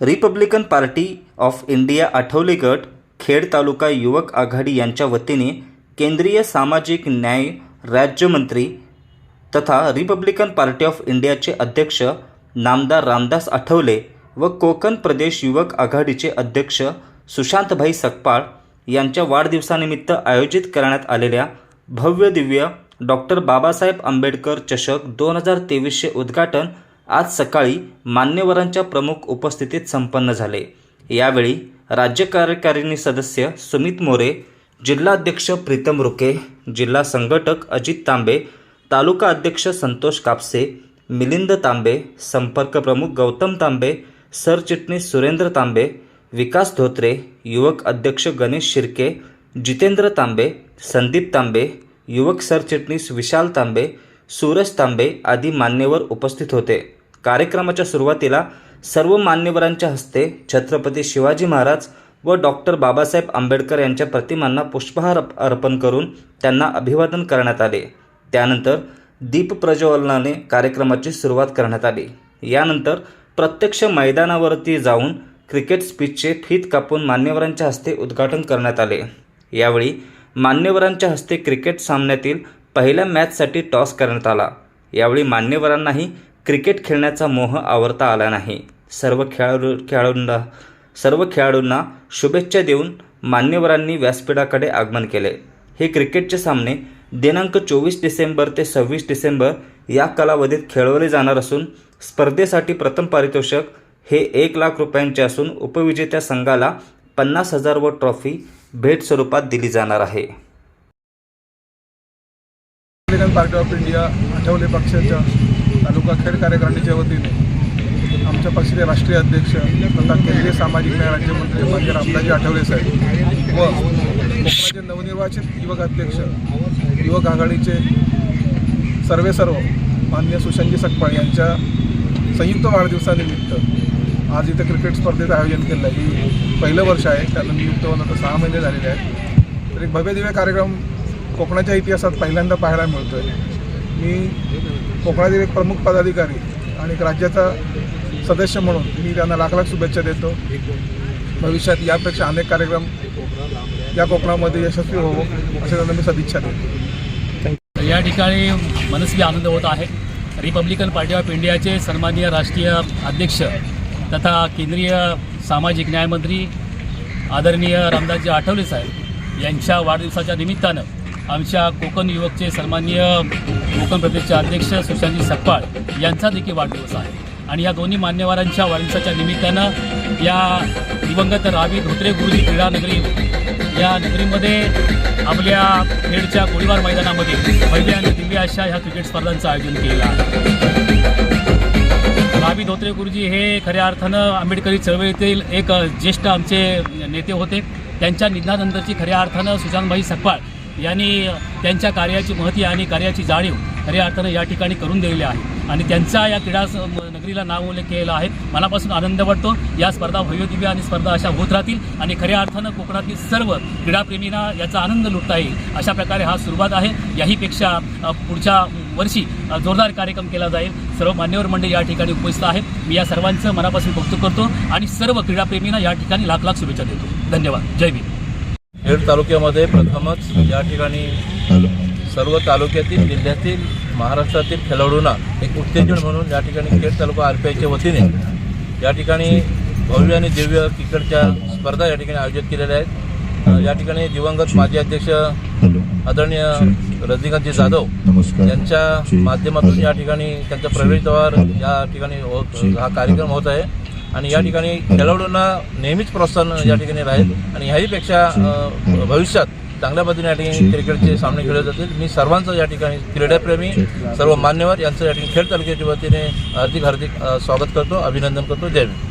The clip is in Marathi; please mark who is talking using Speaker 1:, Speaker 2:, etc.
Speaker 1: Republican party of India Athawale गट खेड तालुका युवक आघाडी यांच्या वतीने केंद्रीय सामाजिक न्याय राज्यमंत्री तथा रिपब्लिकन पार्टी ऑफ इंडियाचे अध्यक्ष नामदार रामदास आठवले व कोकण प्रदेश युवक आघाडीचे अध्यक्ष सुशांतभाई सकपाळ यांच्या वाढदिवसानिमित्त आयोजित करण्यात आलेल्या भव्य दिव्य डॉक्टर बाबासाहेब आंबेडकर चषक दोन हजार तेवीसचे उद्घाटन आज सकाळी मान्यवरांच्या प्रमुख उपस्थितीत संपन्न झाले. यावेळी राज्य कार्यकारिणी सदस्य सुमित मोरे जिल्हाध्यक्ष प्रीतम रुके जिल्हा संघटक अजित तांबे तालुका अध्यक्ष संतोष कापसे मिलिंद तांबे संपर्क प्रमुख गौतम तांबे सरचिटणीस सुरेंद्र तांबे विकास धोत्रे युवक अध्यक्ष गणेश शिर्के जितेंद्र तांबे संदीप तांबे युवक सरचिटणीस विशाल तांबे सूरज तांबे आदी मान्यवर उपस्थित होते. कार्यक्रमाच्या सुरुवातीला सर्व मान्यवरांच्या हस्ते छत्रपती शिवाजी महाराज व डॉक्टर बाबासाहेब आंबेडकर यांच्या प्रतिमांना पुष्पहार अर्पण करून त्यांना अभिवादन करण्यात आले. त्यानंतर दीप प्रज्वलनाने कार्यक्रमाची सुरुवात करण्यात आली. यानंतर प्रत्यक्ष मैदानावरती जाऊन क्रिकेट स्पीचचे फीत कापून मान्यवरांच्या हस्ते उद्घाटन करण्यात आले. यावेळी मान्यवरांच्या हस्ते क्रिकेट सामन्यातील पहिल्या मॅचसाठी टॉस करण्यात आला. यावेळी मान्यवरांनाही क्रिकेट खेळण्याचा मोह आवरता आला नाही. सर्व खेळाडू खेळाडूंना सर्व खेळाडूंना शुभेच्छा देऊन मान्यवरांनी व्यासपीठाकडे आगमन केले. हे क्रिकेटचे सामने दिनांक चोवीस डिसेंबर ते सव्वीस डिसेंबर या कालावधीत खेळवले जाणार असून स्पर्धेसाठी प्रथम पारितोषिक हे एक लाख रुपयांचे असून उपविजेत्या संघाला पन्नास हजार व ट्रॉफी भेट स्वरूपात दिली जाणार आहे.
Speaker 2: पार्टी ऑफ इंडिया आठवले पक्षाच्या खेड कार्यकारिणीच्या वतीने आमच्या पक्षाचे राष्ट्रीय अध्यक्ष तथा केंद्रीय सामाजिक न्याय राज्यमंत्री मान्य रामदाजी आठवले साहेब व कोकणाचे नवनिर्वाचित युवक अध्यक्ष युवक आघाडीचे सर्वे सर्व मान्य सुशांतजी सकपाळ यांच्या संयुक्त वाढदिवसानिमित्त आज इथं क्रिकेट स्पर्धेचं आयोजन केलं आहे. ही पहिलं वर्ष आहे. त्याला नियुक्त होऊन आता सहा महिने झालेले आहेत. तर एक भव्य दिव्य कार्यक्रम कोकणाच्या इतिहासात पहिल्यांदा पाहायला मिळतो आहे मी कोकणातील एक प्रमुख पदाधिकारी आणि एक राज्याचा सदस्य म्हणून मी त्यांना लाख लाख शुभेच्छा देतो. भविष्यात यापेक्षा अनेक कार्यक्रम या कोकणामध्ये यशस्वी होवो असे त्यांना मी सदिच्छा देतो.
Speaker 3: या ठिकाणी मनस्वी आनंद होत आहे. रिपब्लिकन पार्टी ऑफ इंडियाचे सन्माननीय राष्ट्रीय अध्यक्ष तथा केंद्रीय सामाजिक न्यायमंत्री आदरणीय रामदासजी आठवले साहेब यांच्या वाढदिवसाच्या निमित्तानं आमच्या कोकण युवकचे सन्माननीय कोकण प्रदेशचे अध्यक्ष सुशांतजी सकपाळ यांचा देखील वाढदिवस आहे. आणि या दोन्ही मान्यवरांच्या वाढदिवसाच्या निमित्तानं या दिवंगत रावी धोत्रे गुरुजी क्रीडा नगरी या नगरीमध्ये आपल्या खेडच्या गोळीबार मैदानामध्ये भव्य आणि दिव्य अशा ह्या क्रिकेट स्पर्धांचं आयोजन केलेलं आहे. रावी धोत्रे गुरुजी हे खऱ्या अर्थानं आंबेडकरी चळवळीतील एक ज्येष्ठ आमचे नेते होते. त्यांच्या निधनानंतरची खऱ्या अर्थानं सुशांतभाई सकपाळ यांनी त्यांच्या कार्याची महती आणि कार्याची जाणीव खऱ्या अर्थानं या ठिकाणी करून दिलेली आहे. आणि त्यांचा या क्रीडा नगरीला नाव उल्लेख केलेला आहे. मनापासून आनंद वाटतो. या स्पर्धा भव्यदिव्य आणि स्पर्धा अशा होत राहतील आणि खऱ्या अर्थानं कोकणातील सर्व क्रीडाप्रेमींना याचा आनंद लुटता येईल. अशा प्रकारे हा सुरुवात आहे. याहीपेक्षा पुढच्या वर्षी जोरदार कार्यक्रम केला जाईल. सर्व मान्यवर मंडळी या ठिकाणी उपस्थित आहेत. मी या सर्वांचं मनापासून कौतुक करतो आणि सर्व क्रीडाप्रेमींना या ठिकाणी लाख लाख शुभेच्छा देतो. धन्यवाद. जय भीम.
Speaker 4: खेड तालुक्यामध्ये प्रथमच या ठिकाणी सर्व तालुक्यातील जिल्ह्यातील महाराष्ट्रातील खेळाडूंना एक उत्तेजन म्हणून या ठिकाणी खेड तालुका आर पी आयच्या वतीने. या ठिकाणी भव्य आणि दिव्य क्रिकेटच्या स्पर्धा या ठिकाणी आयोजित केलेल्या आहेत. या ठिकाणी दिवंगत माजी अध्यक्ष आदरणीय रजनीकांतजी जाधव यांच्या माध्यमातून या ठिकाणी त्यांच्या प्रवेशद्वार या ठिकाणी होत- हा कार्यक्रम होत आहे. आणि या ठिकाणी खेळाडूंना नेहमीच प्रोत्साहन या ठिकाणी राहील. आणि ह्याहीपेक्षा भविष्यात चांगल्या पद्धतीने या ठिकाणी क्रिकेटचे सामने खेळले जातील. मी सर्वांचं या ठिकाणी क्रीडाप्रेमी सर्व मान्यवर यांचं या ठिकाणी खेळ तालुक्याच्या वतीने हार्दिक हार्दिक स्वागत करतो अभिनंदन करतो. जय भीम.